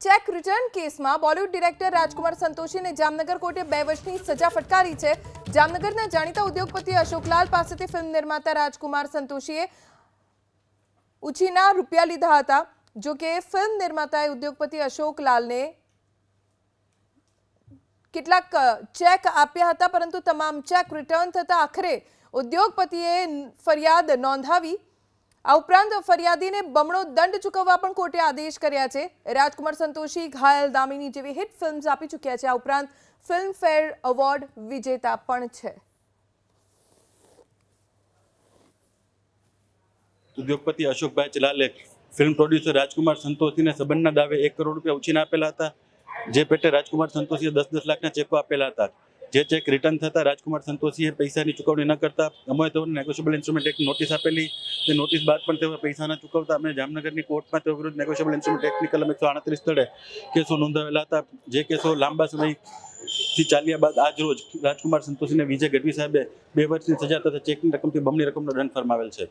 Check return કેસમાં Bollywood director Rajkumar સંતોષીને જામનગર કોર્ટે બે વર્ષની સજા ફટકારી છે. જામનગરના જાણીતા ઉદ્યોગપતિ અશોકલાલ પાસેથી ફિલ્મ નિર્માતા રાજકુમાર સંતોષીએ ઉછીના રૂપિયા લીધા હતા. જો કે ફિલ્મ નિર્માતાએ ઉદ્યોગપતિ અશોકલાલને કેટલાક ચેક આપ્યા હતા, પરંતુ તમામ ચેક રિટર્ન થતા આખરે ઉદ્યોગપતિએ ફરિયાદ નોંધાવી. આ ઉપરાંત ફરિયાદીને બમણો દંડ ચૂકવવા પણ કોર્ટે આદેશ કર્યા છે. રાજકુમાર સંતોષી ઘાયલ દામિની જેવી હિટ ફિલ્મ્સ આપી ચૂક્યા છે. આ ઉપરાંત ફિલ્મફેર એવોર્ડ વિજેતા પણ છે. ઉદ્યોગપતિ અશોકભાઈ ચલાલે ફિલ્મ પ્રોડ્યુસર રાજકુમાર સંતોષીને સંબંધના દાવે એક કરોડ રૂપિયા ઉછીને આપેલા હતા. જે પેટે રાજકુમાર સંતોષીએ દસ દસ લાખના ચેકો આપેલા હતા. જે ચેક રિટર્ન થતા રાજકુમાર સંતોષીએ પૈસાની ચૂકવણી ન કરતા અમે તેઓને નેગોશિયેબલ ઇન્સ્ટ્રુમેન્ટ એક્ટ નોટિસ આપેલી. તે નોટિસ બાદ પણ તેઓ પૈસા ન ચૂકવતા. અમે જામનગરની કોર્ટમાં તેઓ વિરુદ્ધ નેગોશિયેબલ ઇન્સ્ટ્રુમેન્ટ એક્ટની કલમ એકસો આડત્રીસ સ્થળે કેસો નોંધાવેલા હતા. જે કેસો લાંબા સમયથી ચાલ્યા બાદ આજ રોજ રાજકુમાર સંતોષીને વિજય ગઢવી સાહેબે બે વર્ષની સજા તથા ચેકની રકમથી બમણી રકમનો દંડ ફરમાવેલ છે.